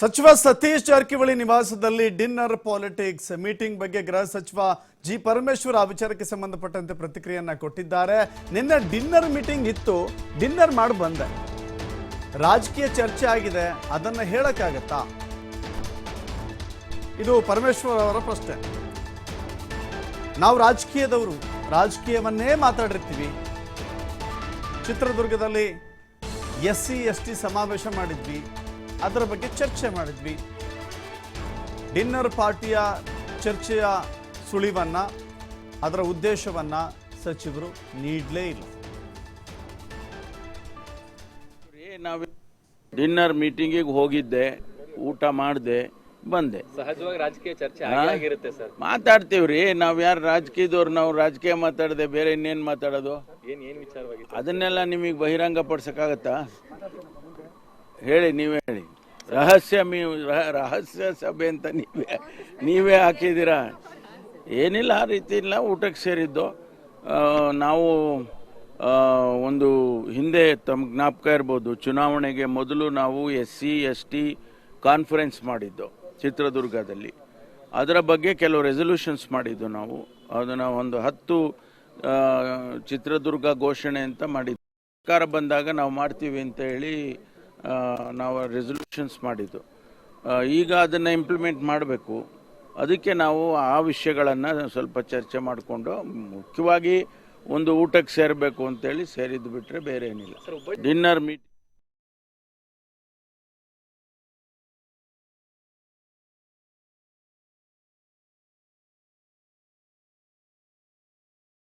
ಸಚಿವ ಸತೀಶ್ ಜಾರಕಿಹೊಳಿ ನಿವಾಸದಲ್ಲಿ dinner politics meeting ಬಗ್ಗೆ ಗೃಹ ಸಚಿವ ಜಿ ಪರಮೇಶ್ವರ್ ಆ ವಿಚಾರಕ್ಕೆ ಸಂಬಂಧಪಟ್ಟಂತೆ ಪ್ರತಿಕ್ರಿಯೆಯನ್ನ ಕೊಟ್ಟಿದ್ದಾರೆ. ನಿನ್ನೆ ಡಿನ್ನರ್ ಮೀಟಿಂಗ್ ಇತ್ತು. ಡಿನ್ನರ್ ಮಾಡಿ ಬಂದೆ. ರಾಜಕೀಯ ಚರ್ಚೆ ಆಗಿದೆ. ಅದನ್ನ ಹೇಳಕ್ಕಾಗತ್ತಾ? ಇದು ಪರಮೇಶ್ವರ್ ಅವರ ಪ್ರಶ್ನೆ. ನಾವು ರಾಜಕೀಯದವರು. ರಾಜಕೀಯವನ್ನೇ ಮಾತಾಡಿರ್ತೀವಿ. ಚಿತ್ರದುರ್ಗದಲ್ಲಿ ಎಸ್ ಸಿ ಎಸ್ ಟಿ ಸಮಾವೇಶ ಮಾಡಿದ್ವಿ. ಅದರ ಬಗ್ಗೆ ಚರ್ಚೆ ಮಾಡಿದ್ವಿ. ಡಿನ್ನರ್ ಪಾರ್ಟಿಯ ಚರ್ಚೆಯ ಸುಳಿವನ್ನ ಅದರ ಉದ್ದೇಶವನ್ನ ಸಚಿವರು ನೀಡಲೇ ಇಲ್ಲ. ನಾವು ಡಿನ್ನರ್ ಮೀಟಿಂಗಿಗೆ ಹೋಗಿದ್ದೆ ಊಟ ಮಾಡಿದೆ ಬಂದೆ. ಸಹಜವಾಗಿ ರಾಜಕೀಯ ಚರ್ಚೆ ಆಗೇ ಆಗಿರುತ್ತೆ ಸರ್. ಮಾತಾಡ್ತೀವ್ರಿ ನಾವು ಯಾರು ರಾಜಕೀಯದವ್ರು ನಾವು ರಾಜಕೀಯ ಮಾತಾಡದೆ ಬೇರೆ ಇನ್ನೇನು ಮಾತಾಡೋದು? ಏನ್ ಏನ್ ವಿಚಾರವಾಗಿ ಅದನ್ನೆಲ್ಲ ನಿಮಗೆ ಬಹಿರಂಗ ಪಡಿಸಕ್ಕಾಗತ್ತಾ? ಹೇಳಿ, ನೀವೇ ಹೇಳಿ. ರಹಸ್ಯ ರಹಸ್ಯ ಸಭೆ ಅಂತ ನೀವೇ ನೀವೇ ಹಾಕಿದ್ದೀರಾ? ಏನಿಲ್ಲ, ಆ ರೀತಿ ಇಲ್ಲ. ಊಟಕ್ಕೆ ಸೇರಿದ್ದು. ನಾವು ಒಂದು ಹಿಂದೆ ತಮ್ಮ ಜ್ಞಾಪಕ ಇರ್ಬೋದು. ಚುನಾವಣೆಗೆ ಮೊದಲು ನಾವು S C, S T conference ಮಾಡಿದ್ದು ಚಿತ್ರದುರ್ಗದಲ್ಲಿ. ಅದರ ಬಗ್ಗೆ ಕೆಲವು ರೆಸೊಲ್ಯೂಷನ್ಸ್ ಮಾಡಿದ್ದು ನಾವು. ಅದನ್ನು ಒಂದು ಹತ್ತು ಚಿತ್ರದುರ್ಗ ಘೋಷಣೆ ಅಂತ ಮಾಡಿದ್ದು. ಸರ್ಕಾರ ಬಂದಾಗ ನಾವು ಮಾಡ್ತೀವಿ ಅಂತ ಹೇಳಿ ನಾವು ರೆಸೊಲ್ಯೂಷನ್ಸ್ ಮಾಡಿದ್ದು. ಈಗ ಅದನ್ನು ಇಂಪ್ಲಿಮೆಂಟ್ ಮಾಡಬೇಕು. ಅದಕ್ಕೆ ನಾವು ಆ ವಿಷಯಗಳನ್ನು ಸ್ವಲ್ಪ ಚರ್ಚೆ ಮಾಡಿಕೊಂಡು ಮುಖ್ಯವಾಗಿ ಒಂದು ಊಟಕ್ಕೆ ಸೇರಬೇಕು ಅಂತೇಳಿ ಸೇರಿದ್ದು ಬಿಟ್ಟರೆ ಬೇರೆ ಏನಿಲ್ಲ ಡಿನ್ನರ್ ಮೀಟ್